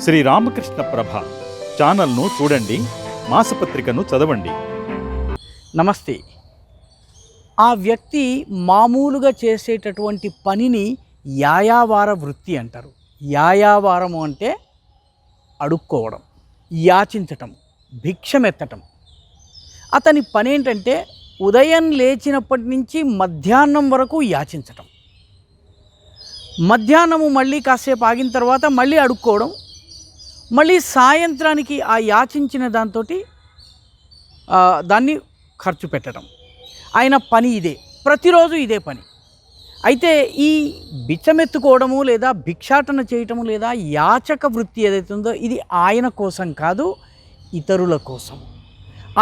శ్రీ రామకృష్ణ ప్రభ ఛానల్ను చూడండి మాసపత్రికను చదవండి. నమస్తే. ఆ వ్యక్తి మామూలుగా చేసేటటువంటి పనిని యాయావార వృత్తి అంటారు. యాయావారము అంటే అడుక్కోవడం యాచించటం భిక్షమెత్తటం. అతని పని ఏంటంటే ఉదయం లేచినప్పటి నుంచి మధ్యాహ్నం వరకు యాచించటం. మధ్యాహ్నము మళ్ళీ కాసేపు ఆగిన తర్వాత మళ్ళీ అడుక్కోవడం మళ్ళీ సాయంత్రానికి ఆ యాచించిన దాంతో దాన్ని ఖర్చు పెట్టడం. ఆయన పని ఇదే. ప్రతిరోజు ఇదే పని. అయితే ఈ బిచ్చమెత్తుకోవడము లేదా భిక్షాటన చేయటము లేదా యాచక వృత్తి ఏదైతే ఉందో ఇది ఆయన కోసం కాదు ఇతరుల కోసం.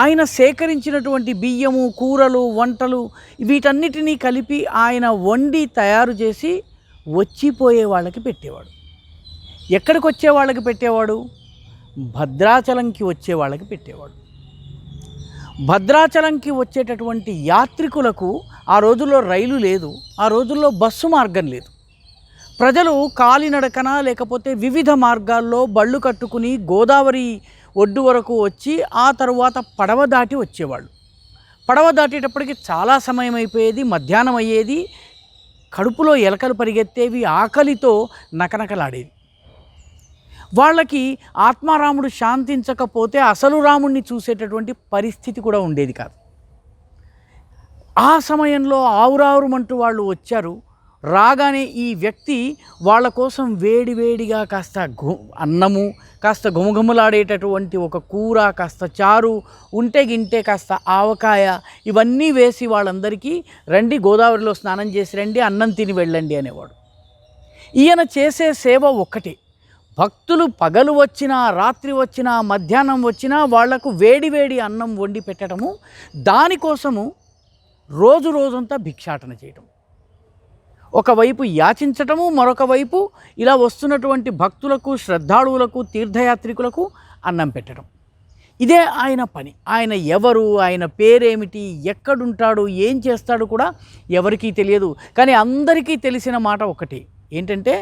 ఆయన సేకరించినటువంటి బియ్యము కూరలు వంటలు వీటన్నిటినీ కలిపి ఆయన వండి తయారు చేసి వచ్చిపోయే వాళ్ళకి పెట్టేవాడు. ఎక్కడికి వచ్చే వాళ్ళకి పెట్టేవాడు? భద్రాచలంకి వచ్చే వాళ్ళకి పెట్టేవాడు. భద్రాచలంకి వచ్చేటటువంటి యాత్రికులకు ఆ రోజుల్లో రైలు లేదు ఆ రోజుల్లో బస్సు మార్గం లేదు. ప్రజలు కాలినడకన లేకపోతే వివిధ మార్గాల్లో బళ్ళు కట్టుకుని గోదావరి ఒడ్డు వరకు వచ్చి ఆ తరువాత పడవ దాటి వచ్చేవాళ్ళు. పడవ దాటేటప్పటికి చాలా సమయం అయిపోయేది మధ్యాహ్నం అయ్యేది కడుపులో ఎలకలు పరిగెత్తేవి ఆకలితో నకనకలాడేది. వాళ్ళకి ఆత్మారాముడు శాంతించకపోతే అసలు రాముడిని చూసేటటువంటి పరిస్థితి కూడా ఉండేది కాదు. ఆ సమయంలో ఆవురావురమంటూ వాళ్ళు వచ్చారు. రాగానే ఈ వ్యక్తి వాళ్ళ కోసం వేడివేడిగా కాస్త గు అన్నము కాస్త గుమగుమలాడేటటువంటి ఒక కూర కాస్త చారు ఉంటే గింటే కాస్త ఆవకాయ ఇవన్నీ వేసి వాళ్ళందరికీ రండి గోదావరిలో స్నానం చేసి రండి అన్నం తిని వెళ్ళండి అనేవాడు. ఈయన చేసే సేవ ఒక్కటే. భక్తులు పగలు వచ్చినా రాత్రి వచ్చినా మధ్యాహ్నం వచ్చినా వాళ్ళకు వేడి వేడి అన్నం వండి పెట్టడము దానికోసము రోజు రోజంతా భిక్షాటన చేయటం ఒకవైపు యాచించటము మరొక వైపు ఇలా వస్తున్నటువంటి భక్తులకు శ్రద్ధాళువులకు తీర్థయాత్రికులకు అన్నం పెట్టడం. ఇదే ఆయన పని. ఆయన ఎవరు ఆయన పేరేమిటి ఎక్కడుంటాడు ఏం చేస్తాడు కూడా ఎవరికీ తెలియదు. కానీ అందరికీ తెలిసిన మాట ఒకటి. ఏంటంటే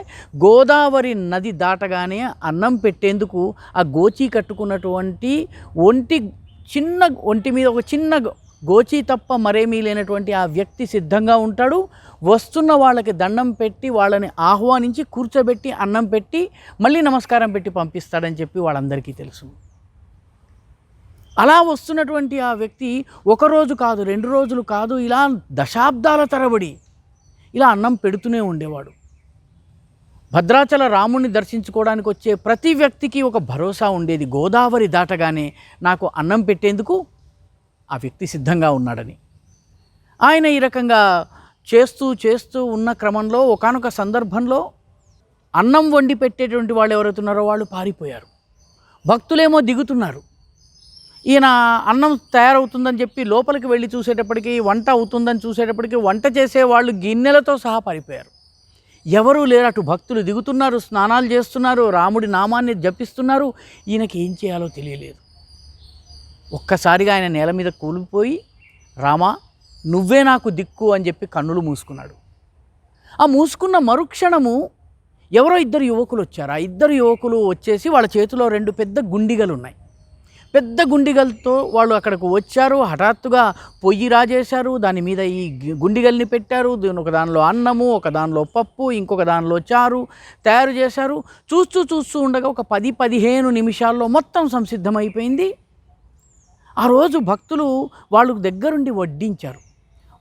గోదావరి నది దాటగానే అన్నం పెట్టేందుకు ఆ గోచి కట్టుకున్నటువంటి ఒంటి చిన్న ఒంటి మీద ఒక చిన్న గోచి తప్ప మరేమీ లేనటువంటి ఆ వ్యక్తి సిద్ధంగా ఉంటాడు. వస్తున్న వాళ్ళకి దండం పెట్టి వాళ్ళని ఆహ్వానించి కూర్చోబెట్టి అన్నం పెట్టి మళ్ళీ నమస్కారం పెట్టి పంపిస్తాడని చెప్పి వాళ్ళందరికీ తెలుసు. అలా వస్తున్నటువంటి ఆ వ్యక్తి ఒకరోజు కాదు రెండు రోజులు కాదు ఇలా దశాబ్దాల తరబడి ఇలా అన్నం పెడుతూనే ఉండేవాడు. భద్రాచల రాముణ్ణి దర్శించుకోవడానికి వచ్చే ప్రతి వ్యక్తికి ఒక భరోసా ఉండేది. గోదావరి దాటగానే నాకు అన్నం పెట్టేందుకు ఆ వ్యక్తి సిద్ధంగా ఉన్నాడని. ఆయన ఈ రకంగా చేస్తూ చేస్తూ ఉన్న క్రమంలో ఒకానొక సందర్భంలో అన్నం వండి పెట్టేటువంటి వాళ్ళు ఎవరైతున్నారో వాళ్ళు పారిపోయారు. భక్తులేమో దిగుతున్నారు. ఈయన అన్నం తయారవుతుందని చెప్పి లోపలికి వెళ్ళి చూసేటప్పటికి వంట అవుతుందని చూసేటప్పటికి వంట చేసే వాళ్ళు గిన్నెలతో సహా పారిపోయారు. ఎవరూ లేరు. అటు భక్తులు దిగుతున్నారు స్నానాలు చేస్తున్నారు రాముడి నామాన్ని జపిస్తున్నారు. ఈయనకి ఏం చేయాలో తెలియలేదు. ఒక్కసారిగా ఆయన నేల మీద కూలిపోయి రామా నువ్వే నాకు దిక్కు అని చెప్పి కన్నులు మూసుకున్నాడు. ఆ మూసుకున్న మరుక్షణము ఎవరో ఇద్దరు యువకులు వచ్చారు. ఆ ఇద్దరు యువకులు వచ్చేసి వాళ్ళ చేతిలో రెండు పెద్ద గుండిగలు ఉన్నాయి పెద్ద గుండిగల్తో వాళ్ళు అక్కడికి వచ్చారు. హఠాత్తుగా పొయ్యి రాజేశారు. దాని మీద ఈ గుండిగల్ని పెట్టారు. దీని ఒక దానిలో అన్నము ఒక దానిలో పప్పు ఇంకొక దానిలో చారు తయారు చేశారు. చూస్తూ చూస్తూ ఉండగా ఒక పది పదిహేను నిమిషాల్లో మొత్తం సంసిద్ధమైపోయింది. ఆ రోజు భక్తులు వాళ్ళకు దగ్గరుండి వడ్డించారు.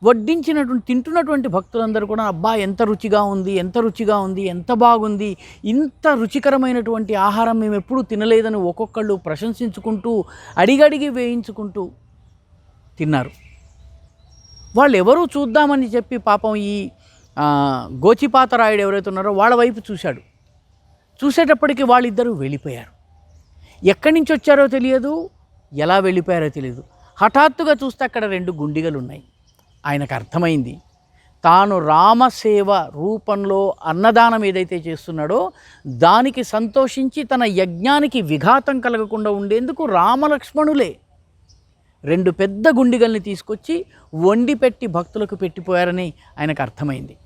వడ్డించినటువంటి తింటున్నటువంటి భక్తులందరూ కూడా అబ్బా ఎంత రుచిగా ఉంది ఎంత రుచిగా ఉంది ఎంత బాగుంది ఇంత రుచికరమైనటువంటి ఆహారం మేము ఎప్పుడూ తినలేదని ఒక్కొక్కళ్ళు ప్రశంసించుకుంటూ అడిగడిగి వేయించుకుంటూ తిన్నారు. వాళ్ళు ఎవరూ చూద్దామని చెప్పి పాపం ఈ గోచిపాతరాయుడు ఎవరైతే ఉన్నారో వాళ్ళ వైపు చూశాడు. చూసేటప్పటికి వాళ్ళిద్దరూ వెళ్ళిపోయారు. ఎక్కడి నుంచి వచ్చారో తెలియదు ఎలా వెళ్ళిపోయారో తెలియదు. హఠాత్తుగా చూస్తే అక్కడ రెండు గుండిగలు ఉన్నాయి ఆయనకు అర్థమైంది. తాను రామసేవ రూపంలో అన్నదానం ఏదైతే చేస్తున్నాడో దానికి సంతోషించి తన యజ్ఞానికి విఘాతం కలగకుండా ఉండేందుకు రామలక్ష్మణులే. రెండు పెద్ద గుండిగల్ని తీసుకొచ్చి వండి పెట్టి భక్తులకు పెట్టిపోయారని ఆయనకు అర్థమైంది.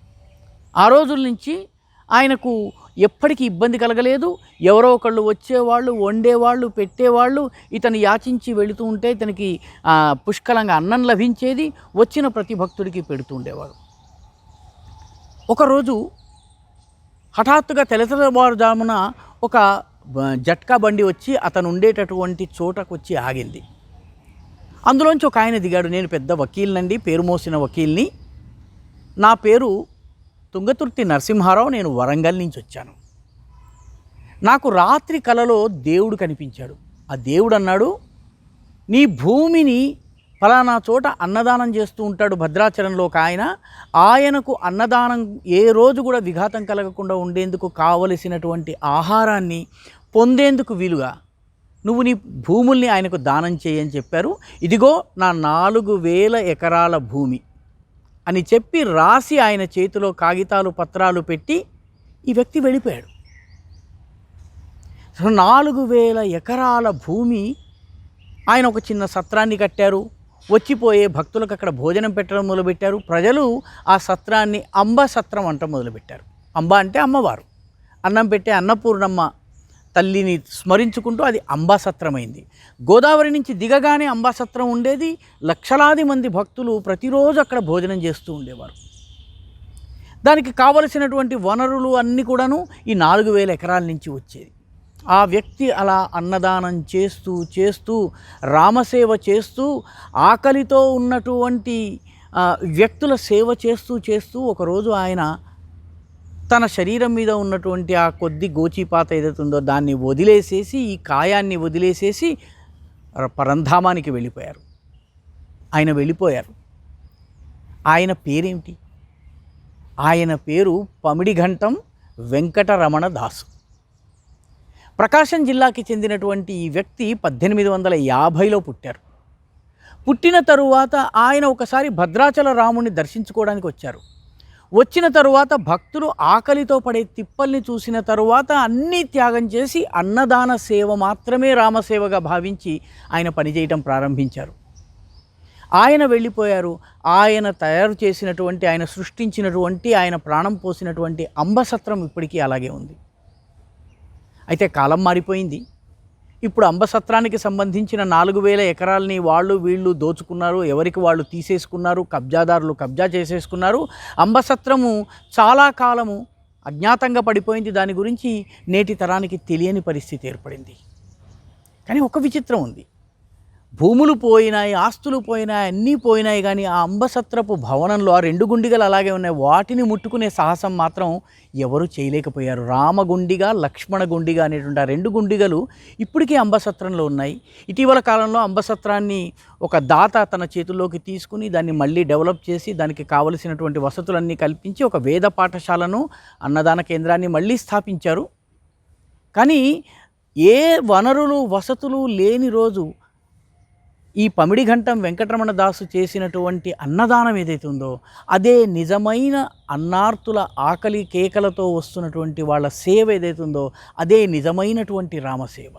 ఆ రోజుల నుంచి ఆయనకు ఎప్పటికీ ఇబ్బంది కలగలేదు. ఎవరో ఒకళ్ళు వచ్చేవాళ్ళు వండేవాళ్ళు పెట్టేవాళ్ళు ఇతను యాచించి వెళుతూ ఉంటే ఇతనికి పుష్కలంగా అన్నం లభించేది వచ్చిన ప్రతి భక్తుడికి పెడుతూ ఉండేవాడు. ఒకరోజు హఠాత్తుగా తెల్లవారుజామున ఒక జట్కా బండి వచ్చి అతను ఉండేటటువంటి చోటకు వచ్చి ఆగింది. అందులోంచి ఒక ఆయన దిగాడు. నేను పెద్ద వకీల్నండి పేరు మోసిన వకీల్ని. నా పేరు తుంగతుర్తి నరసింహారావు నేను వరంగల్ నుంచి వచ్చాను. నాకు రాత్రి కలలో దేవుడు కనిపించాడు. ఆ దేవుడు అన్నాడు నీ భూమిని ఫలానా చోట అన్నదానం చేస్తూ ఉంటాడు భద్రాచలంలో ఒక ఆయన. ఆయనకు అన్నదానం ఏ రోజు కూడా విఘాతం కలగకుండా ఉండేందుకు కావలసినటువంటి ఆహారాన్ని పొందేందుకు వీలుగా నువ్వు నీ భూముల్ని ఆయనకు దానం చేయని చెప్పారు. ఇదిగో నా నాలుగు వేల ఎకరాల భూమి. అని చెప్పి రాసి ఆయన చేతిలో కాగితాలు పత్రాలు పెట్టి ఈ వ్యక్తి వెళ్ళిపోయాడు. నాలుగు వేల ఎకరాల భూమి ఆయన ఒక చిన్న సత్రాన్ని కట్టారు. వచ్చిపోయే భక్తులకు అక్కడ భోజనం పెట్టడం మొదలుపెట్టారు. ప్రజలు ఆ సత్రాన్ని అంబ సత్రం అంట మొదలుపెట్టారు. అంబ అంటే అమ్మవారు. అన్నం పెట్టే అన్నపూర్ణమ్మ తల్లిని స్మరించుకుంటూ అది అంబాసత్రమైంది. గోదావరి నుంచి దిగగానే అంబాసత్రం ఉండేది. లక్షలాది మంది భక్తులు ప్రతిరోజు అక్కడ భోజనం చేస్తూ ఉండేవారు. దానికి కావలసినటువంటి వనరులు అన్నీ కూడాను ఈ నాలుగు వేల ఎకరాల నుంచి వచ్చేది. ఆ వ్యక్తి అలా అన్నదానం చేస్తూ చేస్తూ రామసేవ చేస్తూ ఆకలితో ఉన్నటువంటి వ్యక్తుల సేవ చేస్తూ చేస్తూ ఒకరోజు ఆయన తన శరీరం మీద ఉన్నటువంటి ఆ కొద్ది గోచిపాత ఏదైతే ఉందో దాన్ని వదిలేసేసి ఈ కాయాన్ని వదిలేసేసి ర- పరంధామానికి వెళ్ళిపోయారు. ఆయన వెళ్ళిపోయారు. ఆయన పేరేమిటి ఆయన పేరు పమిడిఘంటం వెంకటరమణ దాసు ప్రకాశం జిల్లాకి చెందినటువంటి ఈ వ్యక్తి పద్దెనిమిది వందల యాభైలో పుట్టారు. పుట్టిన తరువాత ఆయన ఒకసారి భద్రాచల రాముని దర్శించుకోవడానికి వచ్చారు. వచ్చిన తరువాత భక్తులు ఆకలితో పడే తిప్పల్ని చూసిన తరువాత అన్నీ త్యాగం చేసి అన్నదాన సేవ మాత్రమే రామసేవగా భావించి ఆయన పనిచేయటం ప్రారంభించారు. ఆయన వెళ్ళిపోయారు. ఆయన తయారు చేసినటువంటి ఆయన సృష్టించినటువంటి ఆయన ప్రాణం పోసినటువంటి అంబసత్రం ఇప్పటికీ అలాగే ఉంది. అయితే కాలం మారిపోయింది. ఇప్పుడు అంబసత్రానికి సంబంధించిన నాలుగు వేల ఎకరాలని వాళ్ళు వీళ్ళు దోచుకున్నారు ఎవరికి వాళ్ళు తీసేసుకున్నారు కబ్జాదారులు కబ్జా చేసేసుకున్నారు. అంబసత్రము చాలా కాలము అజ్ఞాతంగా పడిపోయింది. దాని గురించి నేటి తరానికి తెలియని పరిస్థితి ఏర్పడింది. కానీ ఒక విచిత్రం ఉంది. భూములు పోయినాయి ఆస్తులు పోయినాయి అన్నీ పోయినాయి కానీ ఆ అంబసత్రపు భవనంలో ఆ రెండు గుండిగలు అలాగే ఉన్నాయి. వాటిని ముట్టుకునే సాహసం మాత్రం ఎవరు చేయలేకపోయారు. రామగుండిగా లక్ష్మణ గుండిగా అనేటువంటి ఆ రెండు గుండిగలు ఇప్పటికీ అంబసత్రంలో ఉన్నాయి. ఇటీవల కాలంలో అంబసత్రాన్ని ఒక దాత తన చేతుల్లోకి తీసుకుని దాన్ని మళ్ళీ డెవలప్ చేసి దానికి కావలసినటువంటి వసతులన్నీ కల్పించి ఒక వేద పాఠశాలను అన్నదాన కేంద్రాన్ని మళ్ళీ స్థాపించారు. కానీ ఏ వనరులు వసతులు లేని రోజు ఈ పమిడి ఘంటం వెంకటరమణ దాసు చేసినటువంటి అన్నదానం ఏదైతే ఉందో అదే నిజమైన అన్నార్తుల ఆకలి కేకలతో వస్తున్నటువంటి వాళ్ళ సేవ ఏదైతే ఉందో అదే నిజమైనటువంటి రామసేవ.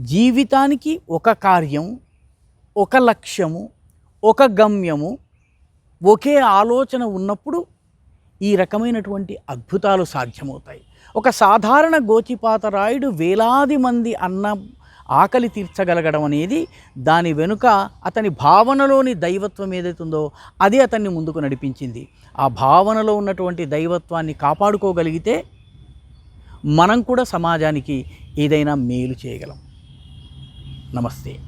జీవితానికి ఒక కార్యం ఒక లక్ష్యము ఒక గమ్యము ఒకే ఆలోచన ఉన్నప్పుడు ఈ రకమైనటువంటి అద్భుతాలు సాధ్యమవుతాయి. ఒక సాధారణ గోచిపాతరాయుడు వేలాది మంది అన్న ఆకలి తీర్చగలగడం అనేది దాని వెనుక అతని భావనలోని దైవత్వం ఏదైతే ఉందో అది అతన్ని ముందుకు నడిపించింది. ఆ భావనలో ఉన్నటువంటి దైవత్వాన్ని కాపాడుకోగలిగితే మనం కూడా సమాజానికి ఏదైనా మేలు చేయగలం. నమస్తే.